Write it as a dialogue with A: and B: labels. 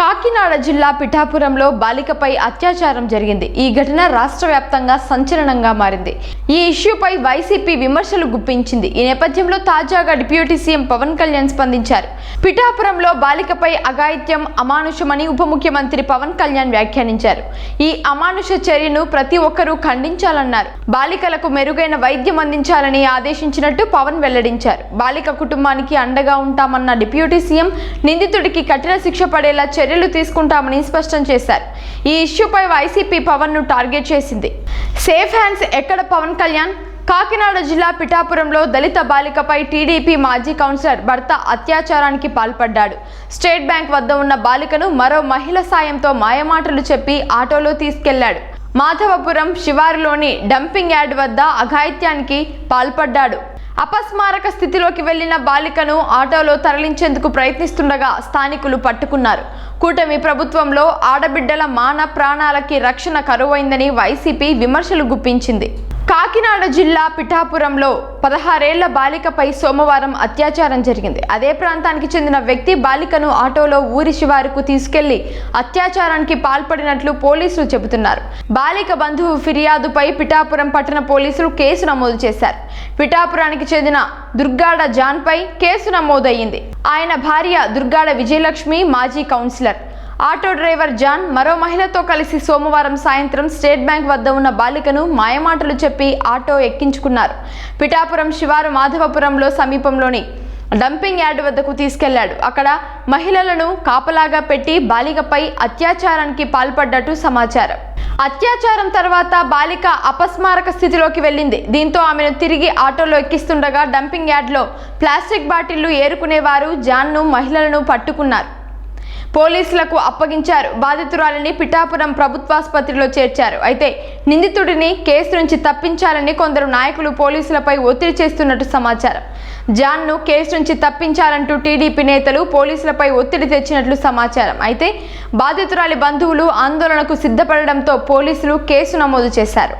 A: Ka Kakinada జిల్లా పిఠాపురంలో బాలికపై అత్యాచారం జరిగింది. ఈ ఘటన రాష్ట్ర వ్యాప్తంగా సంచలనంగా మారింది. ఈ ఇష్యూపై వైసీపీ విమర్శలు గుప్పించింది. ఈ నేపథ్యంలో తాజాగా డిప్యూటీ సీఎం పవన్ కళ్యాణ్ స్పందించారు. పిఠాపురంలో బాలికపై అఘాయిత్యం అమానుషమని ఉప ముఖ్యమంత్రి పవన్ కళ్యాణ్ వ్యాఖ్యానించారు. ఈ అమానుష చర్యను ప్రతి ఒక్కరూ ఖండించాలన్నారు. బాలికలకు మెరుగైన వైద్యం అందించాలని ఆదేశించినట్టు పవన్ వెల్లడించారు. బాలిక కుటుంబానికి అండగా ఉంటామన్న డిప్యూటీ సీఎం నిందితుడికి కఠిన శిక్ష పడేలా చర్యలు తీసుకుంటామని స్పష్టం చేశారు. ఈ ఇష్యూపై వైసీపీ పవన్ను టార్గెట్ చేసింది. సేఫ్ హ్యాండ్స్ ఎక్కడ? పవన్ కళ్యాణ్? కాకినాడ జిల్లా పిఠాపురంలో దళిత బాలికపై టీడీపీ మాజీ కౌన్సిలర్ భర్త అత్యాచారానికి పాల్పడ్డాడు. స్టేట్ బ్యాంక్ వద్ద ఉన్న బాలికను మరో మహిళ సాయంతో మాయమాటలు చెప్పి ఆటోలో తీసుకెళ్ళాడు. మాధవపురం శివారులోని డంపింగ్ యార్డ్ వద్ద అఘాయిత్యానికి పాల్పడ్డాడు. అపస్మారక స్థితిలోకి వెళ్ళిన బాలికను ఆటోలో తరలించేందుకు ప్రయత్నిస్తుండగా స్థానికులు పట్టుకున్నారు. కూటమి ప్రభుత్వంలో ఆడబిడ్డల మాన ప్రాణాలకి రక్షణ కరువైందని వైసీపీ విమర్శలు గుప్పించింది. కాకినాడ జిల్లా పిఠాపురంలో పదహారేళ్ళ బాలికపై సోమవారం అత్యాచారం జరిగింది. అదే ప్రాంతానికి చెందిన వ్యక్తి బాలికను ఆటోలో ఊరి శివారుకు తీసుకెళ్ళి అత్యాచారానికి పాల్పడినట్లు పోలీసులు చెబుతున్నారు. బాలిక బంధువు ఫిర్యాదుపై పిఠాపురం పట్టణ పోలీసులు కేసు నమోదు చేశారు. పిఠాపురానికి చెందిన దుర్గాడ జాన్పై కేసు నమోదయ్యింది. ఆయన భార్య దుర్గాడ విజయలక్ష్మి మాజీ కౌన్సిలర్. ఆటో డ్రైవర్ జాన్ మరో మహిళతో కలిసి సోమవారం సాయంత్రం స్టేట్ బ్యాంక్ వద్ద ఉన్న బాలికను మాయమాటలు చెప్పి ఆటో ఎక్కించుకున్నారు. పిఠాపురం శివారు మాధవపురంలో సమీపంలోని డంపింగ్ యార్డ్ వద్దకు తీసుకెళ్ళాడు. అక్కడ మహిళలను కాపలాగా పెట్టి బాలికపై అత్యాచారానికి పాల్పడ్డట్టు సమాచారం. అత్యాచారం తర్వాత బాలిక అపస్మారక స్థితిలోకి వెళ్ళింది. దీంతో ఆమెను తిరిగి ఆటోలో ఎక్కిస్తుండగా డంపింగ్ యార్డ్లో ప్లాస్టిక్ బాటిళ్ళు ఏరుకునేవారు జాన్ను మహిళలను పట్టుకున్నారు. పోలీసులకు అప్పగించారు. బాధితురాలిని పిఠాపురం ప్రభుత్వాసుపత్రిలో చేర్చారు. అయితే నిందితుడిని కేసు నుంచి తప్పించాలని కొందరు నాయకులు పోలీసులపై ఒత్తిడి చేస్తున్నట్టు సమాచారం. జాన్ను కేసు నుంచి తప్పించాలంటూ టీడీపీ నేతలు పోలీసులపై ఒత్తిడి తెచ్చినట్లు సమాచారం. అయితే బాధితురాలి బంధువులు ఆందోళనకు సిద్ధపడడంతో పోలీసులు కేసు నమోదు చేశారు.